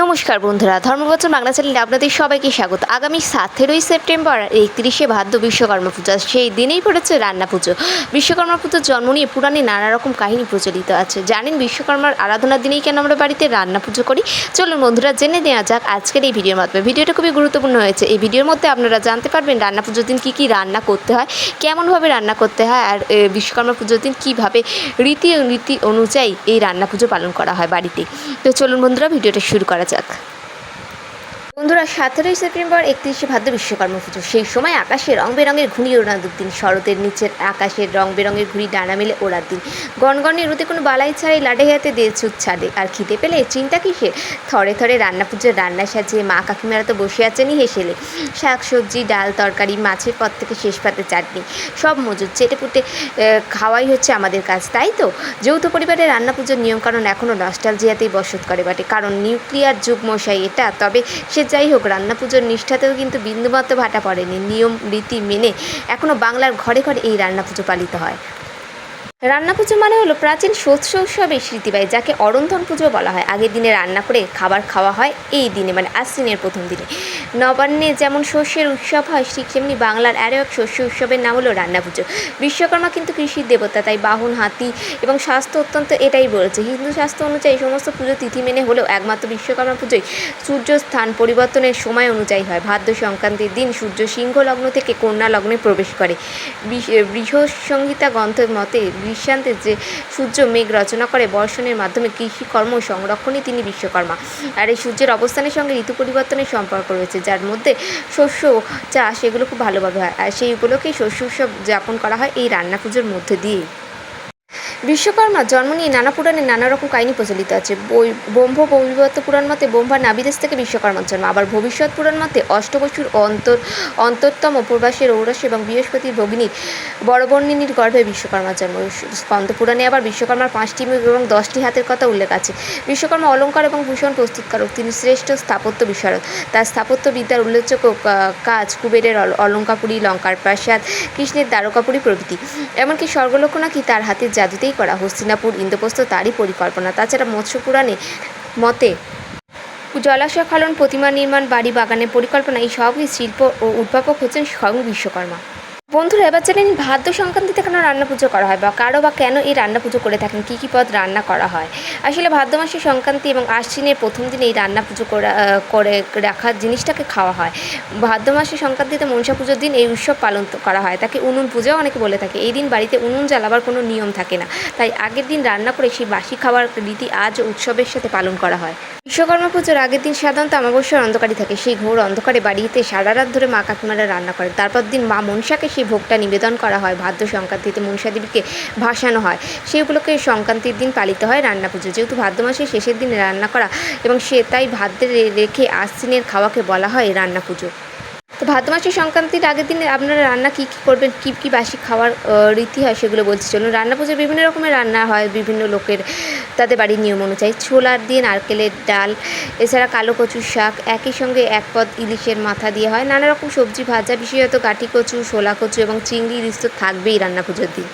নমস্কার বন্ধুরা, ধর্মবচন বাংলা চ্যানেলে আপনাদের সবাইকে স্বাগত। আগামী সাতেরোই সেপ্টেম্বর, একত্রিশে ভাদ্র বিশ্বকর্মা পূজা, সেই দিনেই পড়েছে রান্না পুজো। বিশ্বকর্মা পুজোর জন্ম নিয়ে পুরাণে নানা রকম কাহিনী প্রচলিত আছে। জানেন বিশ্বকর্মার আরাধনার দিনেই কেন আমরা বাড়িতে রান্না পুজো করি? চলুন বন্ধুরা, জেনে নেওয়া যাক আজকের এই ভিডিওর মাধ্যমে। ভিডিওটা খুবই গুরুত্বপূর্ণ হয়েছে। এই ভিডিওর মধ্যে আপনারা জানতে পারবেন রান্না পুজোর দিন কী কী রান্না করতে হয়, কেমনভাবে রান্না করতে হয়, আর বিশ্বকর্মা পুজোর দিন কীভাবে রীতি রীতি অনুযায়ী এই রান্না পুজো পালন করা হয় বাড়িতে। তো চলুন বন্ধুরা, ভিডিওটা শুরু করা যাক। সতেরোই সেপ্টেম্বর একত্রিশে ভাদ্র বিশ্বকর্মা পুজো। সেই সময় আকাশে রং বেরঙের ঘুড়ি ওড়ানোর দিন, শরতের নিচের আকাশের রং বেরঙের ঘুড়ি ডানা মেলে ওড়ার দিন। গনগনের রোদে কোনো বালাই ছাড়াই লাডে হাতে দিয়ে ছুট ছাড়ে আর খিদে পেলে চিন্তা কিসে থরে থরে রান্না পুজোর রান্না সাজিয়ে মা কাকিমারা তো বসে আছেনই হেসেলে। শাক সবজি ডাল, তরকারি, মাছের পর থেকে শেষ পাতে চাটনি। সব মজুদ, চেটে পুটে খাওয়াই হচ্ছে আমাদের কাজ, তাই তো? যৌথ পরিবারের রান্না পুজোর নিয়মকানুন এখনও নস্টালজিয়াতেই বসত করে বটে। কারণ নিউক্লিয়ার যুগ মশাই এটা, তবে সে যাই হোক রান্না পুজোর নিষ্ঠাতেও কিন্তু বিন্দুমাত্র ভাটা পড়েনি। নিয়ম, রীতি মেনে এখনও বাংলার ঘরে ঘরে এই রান্না পুজো পালিত হয়। রান্না পুজো মানে হলো প্রাচীন শস্য উৎসবের স্মৃতিবাহী, যাকে অরন্ধন পুজো বলা হয়। আগের দিনে রান্না করে খাবার খাওয়া হয়, এই দিনে মানে আশ্বিনের প্রথম দিনে। নবান্নে যেমন শস্যের উৎসব হয়, ঠিক তেমনি বাংলার আরও এক শস্য উৎসবের নাম হলো রান্না পুজো বিশ্বকর্মা কিন্তু কৃষির দেবতা, তাই বাহন, হাতি এবং স্বাস্থ্য অত্যন্ত এটাই বলেছে। হিন্দু শাস্ত্র অনুযায়ী সমস্ত পুজো তিথি মেনে হলেও একমাত্র বিশ্বকর্মা পুজোয় সূর্য স্থান পরিবর্তনের সময় অনুযায়ী হয়। ভাদ্র সংক্রান্তির দিন সূর্য সিংহ লগ্ন থেকে কন্যা লগ্নে প্রবেশ করে। বৃহসংহিতা গ্রন্থের মতে দৃষ্টান্তে যে সূর্য মেঘ রচনা করে বর্ষণের মাধ্যমে কৃষিকর্ম সংরক্ষণে তিনি বিশ্বকর্মা। আর এই সূর্যের অবস্থানের সঙ্গে ঋতু পরিবর্তনের সম্পর্ক রয়েছে, যার মধ্যে শস্য চাষ এগুলো খুব ভালোভাবে হয়। আর সেই উপলক্ষেই শস্য উৎসব যাপন করা হয় এই রান্না পুজোর মধ্যে দিয়েই। বিশ্বকর্মার জন্ম নিয়ে নানা পুরাণে নানা রকম কাহিনী প্রচলিত আছে। বই, ব্রহ্ম বৈবর্ত পুরাণ মতে ব্রহ্মার নাবিদেশ থেকে বিশ্বকর্মার জন্ম। আবার ভবিষ্যৎ পুরাণ মতে অষ্টবসুর অন্তর, অন্তরতম পূর্বাসের ঔরস এবং বৃহস্পতির ভগিনীর বড়বর্ণিনীর গর্ভে বিশ্বকর্মার জন্ম। স্কন্দ পুরাণে আবার বিশ্বকর্মার পাঁচটি মুখ এবং দশটি হাতের কথা উল্লেখ আছে। বিশ্বকর্মা অলঙ্কার এবং ভূষণ প্রস্তুতকারক তিনি শ্রেষ্ঠ স্থাপত্য বিশারদ। তার স্থাপত্য বিদ্যার উল্লেখযোগ্য কাজ কুবেরের অল- অলঙ্কাপুরী, লঙ্কার প্রাসাদ, কৃষ্ণের দ্বারকাপুরী প্রভৃতি। এমনকি স্বর্গলোক নাকি তার হাতের জাদুতেই করা, হস্তিনাপুর ইন্দ্রপ্রস্থ তারই পরিকল্পনা। তাছাড়া মৎস্য পুরাণে মতে, জলাশয় খালন প্রতিমা নির্মাণ, বাড়ি বাগানের পরিকল্পনা, এই সবই শিল্প ও উদ্ভাবক হচ্ছেন স্বয়ং বিশ্বকর্মা। বন্ধুরা, এবার জানেন ভাদ্র সংক্রান্তিতে কেন রান্না পুজো করা হয় বা কারও বা কেন এই রান্না পুজো করে থাকেন? কী কী পদ রান্না করা হয়? আসলে ভাদ্র মাসের সংক্রান্তি এবং আশ্বিনের প্রথম দিনে এই রান্না পুজো করা রাখার জিনিসটাকে খাওয়া হয়। ভাদ্র মাসের সংক্রান্তিতে মনসা পুজোর দিন এই উৎসব পালন করা হয়। তাকে উনুন পূজাও অনেকে বলে থাকে। এই দিন বাড়িতে উনুন জ্বালাবার কোনো নিয়ম থাকে না। তাই আগের দিন রান্না করে সেই বাসি খাবার রীতি আজ উৎসবের সাথে পালন করা হয়। বিশ্বকর্মা পুজোর আগের দিন সাধারণত অমাবস্যার অন্ধকারই থাকে। সেই ঘোর অন্ধকারে বাড়িতে সারা রাত ধরে মা কাকিমারা রান্না করে তারপর দিন মা মনসাকে সেই ভোগটা নিবেদন করা হয়। ভাদ্র সংক্রান্তিতে মনসা দেবীকে ভাসানো হয়। সেই উপলক্ষে সংক্রান্তির দিন পালিত হয় রান্না পুজো। যেহেতু ভাদ্র মাসের শেষের দিনে রান্না করা এবং সে তাই ভাদ্রে রেখে আশ্বিনের খাওয়াকে বলা হয় রান্না পুজো। তো ভাদ্র মাসের সংক্রান্তির আগের দিনে আপনারা রান্না কী কী করবেন, কী কী বাসি খাওয়ার রীতি হয় সেগুলো বলছি। চলুন, রান্না পুজোর বিভিন্ন রকমের রান্না হয়, বিভিন্ন লোকের তাদের বাড়ির নিয়ম অনুযায়ী ছোলার দিয়ে নারকেলের ডাল, এছাড়া কালো কচুর শাক একই সঙ্গে এক পদ ইলিশের মাথা দিয়ে হয়। নানা রকম সবজি ভাজা, বিশেষত কাঠি কচু শোলা কচু এবং চিংড়ি, ইলিশ তো থাকবেই রান্না পুজোর দিন।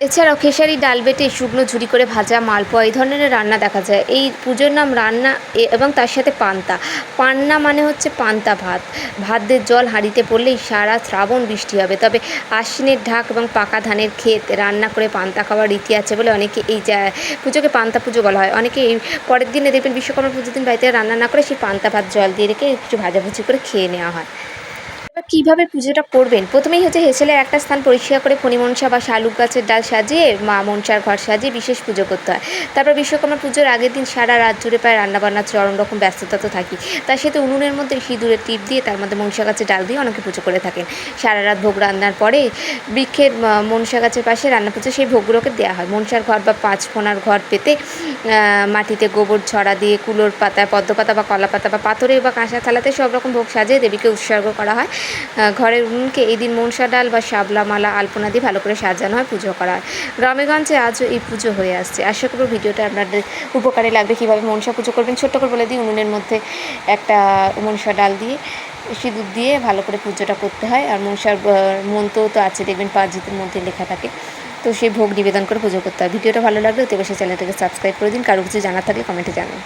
এছাড়াও খেসারি, ডাল বেটে শুকনো ঝুরি করে ভাজা, মালপোয়া, এই ধরনের রান্না দেখা যায়। এই পুজোর নাম রান্না এবং তার সাথে পান্তা। পান্না মানে হচ্ছে পান্তা ভাত। ভাতের জল হাঁড়িতে পড়লেই সারা শ্রাবণ বৃষ্টি হবে। তবে আশ্বিনের ঢাক এবং পাকা ধানের ক্ষেত রান্না করে পান্তা খাওয়ার রীতি আছে বলে অনেকে এই যা পুজোকে পান্তা পুজো বলা হয়। অনেকে এই পরের দিনে দেখবেন বিশ্বকর্মা পুজোর দিন বাড়িতে রান্না না করে সেই পান্তা ভাত জল দিয়ে রেখে একটু ভাজাভুজি করে খেয়ে নেওয়া হয়। কীভাবে পুজোটা করবেন? প্রথমেই হচ্ছে হেসেলের একটা স্থান পরিষ্কার করে ফণিমনসা বা শালুক গাছের ডাল সাজিয়ে মা মনসার ঘর সাজিয়ে বিশেষ পুজো করতে হয়। তারপর বিশ্বকর্মা পুজোর আগের দিন সারা রাত জুড়ে প্রায় রান্নাবান্নার চরম রকম ব্যস্ততা তো থাকি। তার সাথে উনুনের মধ্যে সিঁদুরের টিপ দিয়ে তার মধ্যে মনসা গাছের ডাল দিয়ে অনেকে পুজো করে থাকেন। সারা রাত ভোগ রান্নার পরে বৃক্ষের মনসা গাছের পাশে রান্না পুজো সেই ভোগগুলোকে দেওয়া হয়। মনসার ঘর বা পাঁচ ফোনার ঘর পেতে মাটিতে গোবর, ছড়া দিয়ে কুলোর পাতা পদ্ম পাতা বা কলা পাতা বা পাথরে বা কাঁসা থালাতে সব রকম ভোগ সাজিয়ে দেবীকে উৎসর্গ করা হয়। ঘরের উনুনকে এই দিন মনসা ডাল বা শাবলা মালা, আলপনা দিয়ে ভালো করে সাজানো হয় পুজো করা হয়। গ্রামেগঞ্জে আজও এই পুজো হয়ে আসছে। আশা করব ভিডিওটা আপনাদের উপকারে লাগবে। কীভাবে মনসা পুজো করবেন ছোট্ট করে বলে দিই। উনুনের মধ্যে একটা মনসা ডাল দিয়ে, সিঁদুর দিয়ে ভালো করে পুজোটা করতে হয়। আর মনসার মন্ত্র তো আছে দেখবেন পাঁচ জিতের মধ্যে লেখা থাকে। তো সেই ভোগ নিবেদন করে পুজো করতে হয়। ভিডিওটা ভালো লাগলে অতি চ্যানেলটাকে সাবস্ক্রাইব করে দিন। কারও কিছু জানা থাকলে কমেন্টে জানান।